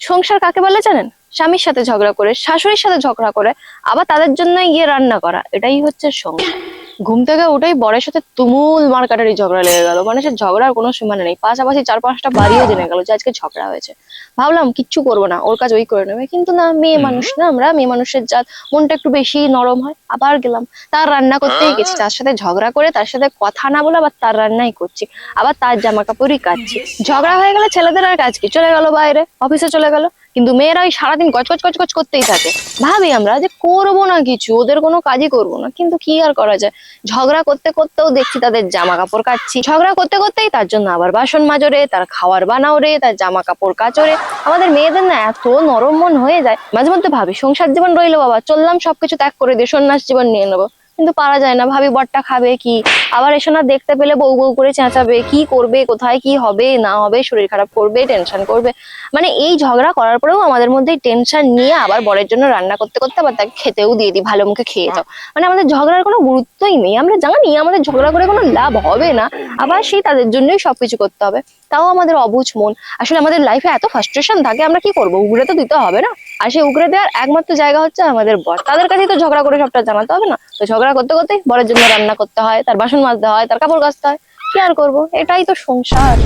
সংসার কাকে বলে জানেন? স্বামীর সাথে ঝগড়া করে, শাশুড়ির সাথে ঝগড়া করে, আবার তাদের জন্য গিয়ে রান্না করা, এটাই হচ্ছে সংসার। ঘুম থেকে উঠেই বরের সাথে তুমুল মারকাটারি ঝগড়া লেগে গেল। মানে সে ঝগড়ার কোনো সীমানা নেই। পাশাপাশি চার পাঁচটা বাড়িও জেনে গেল যে আজকে ঝগড়া হয়েছে। ভাবলাম কিচ্ছু করব না ওর কাজ ওই করে নেবে। কিন্তু না মেয়ে মানুষ না আমরা। মেয়ে মানুষের জাত মনটা একটু বেশি নরম হয়। আবার গেলাম। তার রান্না করতেই গেছি। তার সাথে ঝগড়া করে তার সাথে কথা না বলে আবার তার রান্নাই করছি। আবার তার জামা কাপড়ই কাচ্ছি ঝগড়া হয়ে গেলে ছেলেদের আর কাজ কি? চলে গেল বাইরে। অফিসে চলে গেল। কিন্তু মেয়েরা ওই সারাদিন গচগচ গচগচ করতেই থাকে। ভাবি আমরা যে করব না কিছু, ওদের কোনো কাজই করব না। কিন্তু কি আর করা যায়? ঝগড়া করতে করতেও দেখছি তাদের জামা কাপড় কাচ্ছি ঝগড়া করতে করতেই তার জন্য আবার বাসন মাজো রে তার খাওয়ার বানাও রে, তার জামা কাপড় কাচো রে। আমাদের মেয়েদের না এত নরম মন হয়ে যায়। মাঝে মধ্যে ভাবি, সংসার জীবন রইল বাবা, চললাম সবকিছু ত্যাগ করে দিয়ে সন্ন্যাস জীবন নিয়ে নেব। কিন্তু পারা যায় না। ভাবি, বরটা খাবে কি? আবার এসে না, দেখতে পেলে বউ বউ করে চেঁচাবে। কি করবে, কোথায় কি হবে, না হবে, শরীর খারাপ করবে টেনশন করবে। মানে এই ঝগড়া করার পরেও আমাদের মধ্যে টেনশন নিয়ে আবার বরের জন্য রান্না করতে করতে আবার তাকে খেতেও দিয়ে দিই, ভালো মুখে খেয়ে যাও। মানে আমাদের ঝগড়ার কোনো গুরুত্বই নেই। আমরা জানি আমাদের ঝগড়া করে কোনো লাভ হবে না। আবার সেই তাদের জন্যই সবকিছু করতে হবে। তাও আমাদের অবুঝ মন। আসলে আমাদের লাইফে এত ফ্রাস্ট্রেশন থাকে, আমরা কি করব? উগড়ে তো দিতে হবে না। আর সেই উগড়ে দেওয়ার একমাত্র জায়গা হচ্ছে আমাদের বর। তাদের কাছেই তো ঝগড়া করে সবটা জানাতে হবে না। তো ঝগড়া করতে করতে বরের জন্য রান্না করতে হয়, তার বাসন মাজতে হয়, তার কাপড় কাচতে হয়। কি আর করব? এটাই তো সংসার।